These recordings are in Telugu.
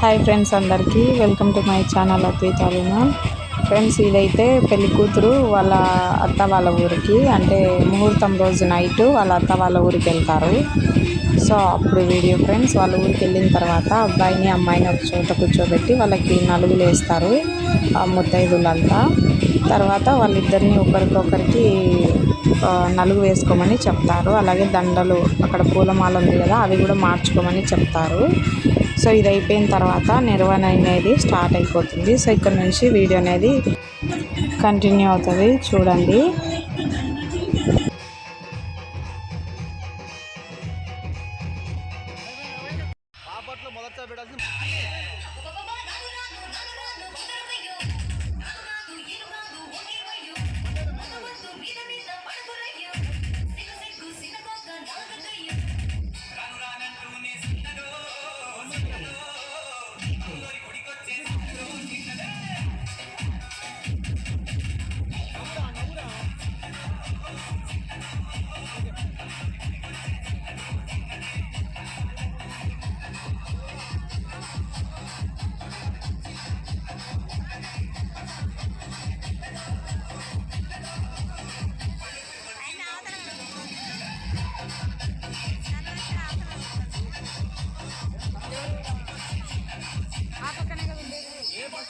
హాయ్ ఫ్రెండ్స్ అందరికీ వెల్కమ్ టు మై ఛానల్ అద్వైతాలిన ఫ్రెండ్స్ ఇదైతే పెళ్ళి కూతురు వాళ్ళ అత్త వాళ్ళ ఊరికి అంటే ముహూర్తం రోజు నైట్ వాళ్ళ అత్త వాళ్ళ ఊరికి వెళ్తారు. సో అప్పుడు వీడియో ఫ్రెండ్స్ వాళ్ళ ఊరికి వెళ్ళిన తర్వాత అబ్బాయిని అమ్మాయిని ఒక చోట కూర్చోబెట్టి వాళ్ళకి నలుగులు వేస్తారు ఆ ముత్తైదులంతా తర్వాత వాళ్ళిద్దరిని ఒకరికొకరికి నలుగు వేసుకోమని చెప్తారు. అలాగే దండలు అక్కడ పూలమాల ఉంది కదా అవి కూడా మార్చుకోమని చెప్తారు. సో ఇది అయిపోయిన తర్వాత నిర్వహణ అనేది స్టార్ట్ అయిపోతుంది. సో ఇక్కడ నుంచి వీడియో అనేది కంటిన్యూ అవుతుంది. చూడండి.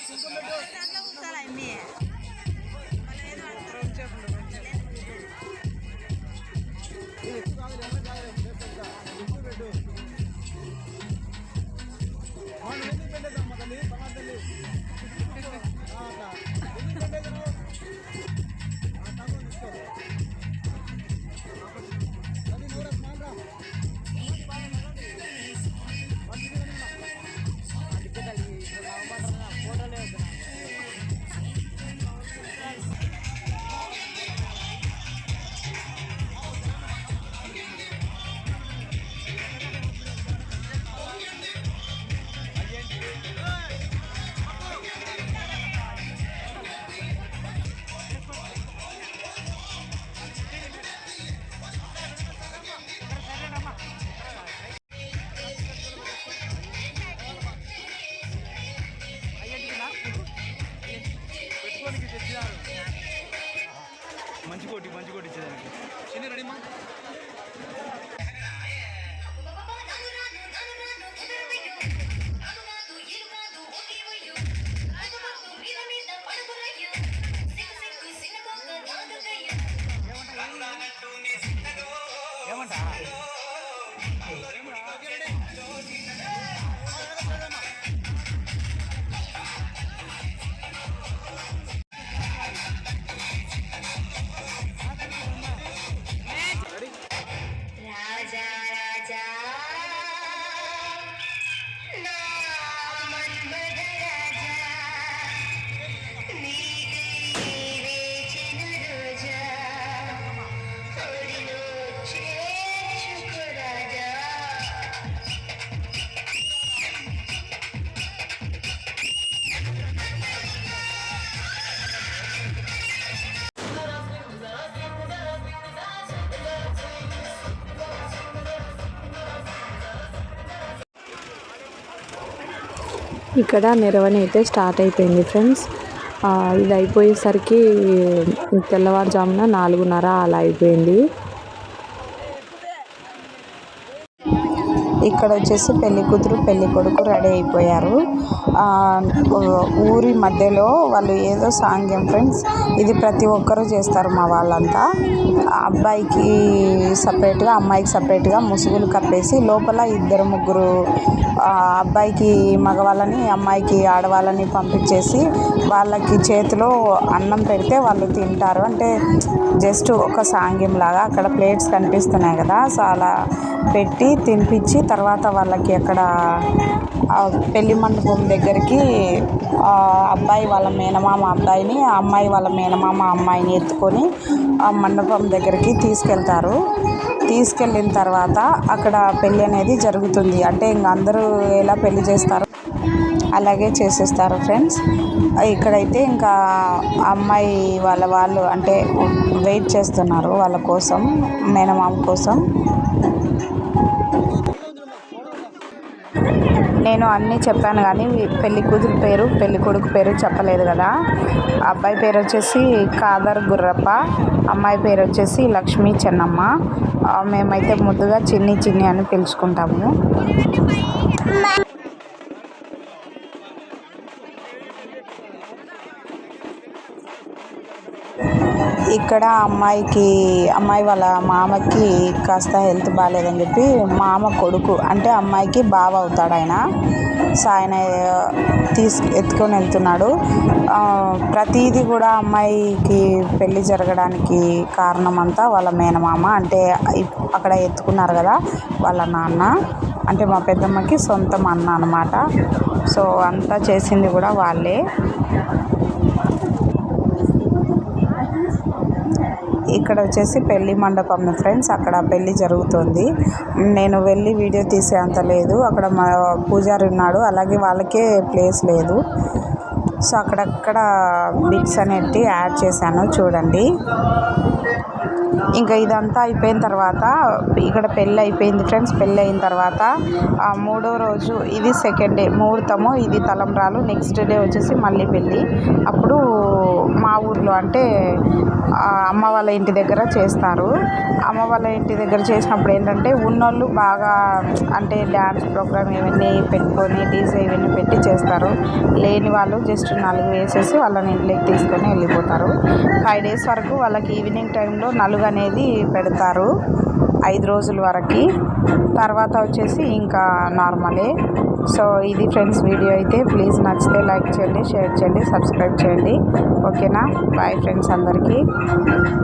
దాంట్లో కూర్చోాలి అన్నీ Thank you. మంచి కోటి మంచి కోటి ఇచ్చేదానికి. ఎన్ని రెడీమా ఇక్కడ నిర్వహణ అయితే స్టార్ట్ అయిపోయింది ఫ్రెండ్స్. ఆ, ఇది అయిపోయేసరికి తెల్లవారుజామున నాలుగున్నర అలా అయిపోయింది. ఇక్కడ వచ్చేసి పెళ్ళి కూతురు పెళ్ళి కొడుకు రెడీ అయిపోయారు. ఆ, ఊరి మధ్యలో వాళ్ళు ఏదో సాంగ్యం ఫ్రెండ్స్. ఇది ప్రతి ఒక్కరూ చేస్తారు మా వాళ్ళంతా. అబ్బాయికి సపరేట్గా అమ్మాయికి సపరేట్గా ముసుగులు కప్పేసి లోపల ఇద్దరు ముగ్గురు ఆ, అబ్బాయికి మగవాళ్ళని అమ్మాయికి ఆడవాళ్ళని పంపించేసి వాళ్ళకి చేతిలో అన్నం పెడితే వాళ్ళు తింటారు. అంటే జస్ట్ ఒక సాంగ్యం లాగా అక్కడ ప్లేట్స్ కనిపిస్తున్నాయి కదా సో అలా పెట్టి తినిపించి తర్వాత వాళ్ళకి అక్కడ పెళ్ళి మండపం దగ్గరికి అబ్బాయి వాళ్ళ మేనమామ అబ్బాయిని ఆ అమ్మాయి వాళ్ళ మేనమామ అమ్మాయిని ఎత్తుకొని ఆ మండపం దగ్గరికి తీసుకెళ్తారు. తీసుకెళ్ళిన తర్వాత అక్కడ పెళ్ళి అనేది జరుగుతుంది. అంటే ఇంక అందరూ ఎలా పెళ్ళి చేస్తారు అలాగే చేసేస్తారు ఫ్రెండ్స్. ఇక్కడైతే ఇంకా అమ్మాయి వాళ్ళ వాళ్ళు అంటే వెయిట్ చేస్తున్నారు వాళ్ళ కోసం మేనమామ కోసం. నేను అన్నీ చెప్పాను కానీ పెళ్ళి కూతురు పేరు పెళ్ళి కొడుకు పేరు చెప్పలేదు కదా. అబ్బాయి పేరు వచ్చేసి కాదర్ గుర్రప్ప అమ్మాయి పేరు వచ్చేసి లక్ష్మీ చెన్నమ్మ. మేమైతే ముద్దుగా చిన్ని చిన్ని అని పిలుచుకుంటాము. ఇక్కడ అమ్మాయికి అమ్మాయి వాళ్ళ మామకి కాస్త హెల్త్ బాగాలేదని చెప్పి మామ కొడుకు అంటే అమ్మాయికి బావ అవుతాడు ఆయన. సో ఆయన తీసు ఎత్తుకొని వెళ్తున్నాడు. ప్రతిదీ కూడా అమ్మాయికి పెళ్ళి జరగడానికి కారణం అంతా వాళ్ళ మేనమామ. అంటే అక్కడ ఎత్తుకున్నారు కదా వాళ్ళ నాన్న. అంటే మా పెద్దమ్మకి సొంతం అన్న అనమాట సో అంతా చేసింది కూడా వాళ్ళే. ఇక్కడ వచ్చేసి పెళ్ళి మండపం ఫ్రెండ్స్. అక్కడ పెళ్ళి జరుగుతుంది. నేను వెళ్ళి వీడియో తీసే అంత లేదు. అక్కడ మా పూజారి ఉన్నాడు. అలాగే వాళ్ళకే ప్లేస్ లేదు. సో అక్కడక్కడ బిట్స్ అనేటివి యాడ్ చేశాను. చూడండి. ఇంకా ఇదంతా అయిపోయిన తర్వాత ఇక్కడ పెళ్ళి అయిపోయింది ఫ్రెండ్స్ పెళ్ళి అయిన తర్వాత మూడో రోజు ఇది సెకండ్ డే ముహూర్తము ఇది తలంబ్రాలు నెక్స్ట్ డే వచ్చేసి మళ్ళీ పెళ్ళి. అప్పుడు మా ఊర్లో అంటే అమ్మ వాళ్ళ ఇంటి దగ్గర చేస్తారు. అమ్మ వాళ్ళ ఇంటి దగ్గర చేసినప్పుడు ఏంటంటే ఉన్నోళ్ళు బాగా అంటే డ్యాన్స్ ప్రోగ్రామ్ ఇవన్నీ పెట్టుకొని డీజే ఇవన్నీ పెట్టి చేస్తారు. లేని వాళ్ళు జస్ట్ నలుగు వేసేసి వాళ్ళని ఇంట్లోకి తీసుకొని వెళ్ళిపోతారు. ఫైవ్ డేస్ వరకు వాళ్ళకి ఈవినింగ్ టైంలో నలుగు అనేది పెడతారు ఐదు రోజుల వరకు. తర్వాత వచ్చేసి ఇంకా నార్మలే. సో ఇది ఫ్రెండ్స్ వీడియో అయితే. ప్లీజ్ నచ్చితే లైక్ చేయండి షేర్ చేయండి సబ్స్క్రైబ్ చేయండి. ఓకేనా? బాయ్ ఫ్రెండ్స్ అందరికీ.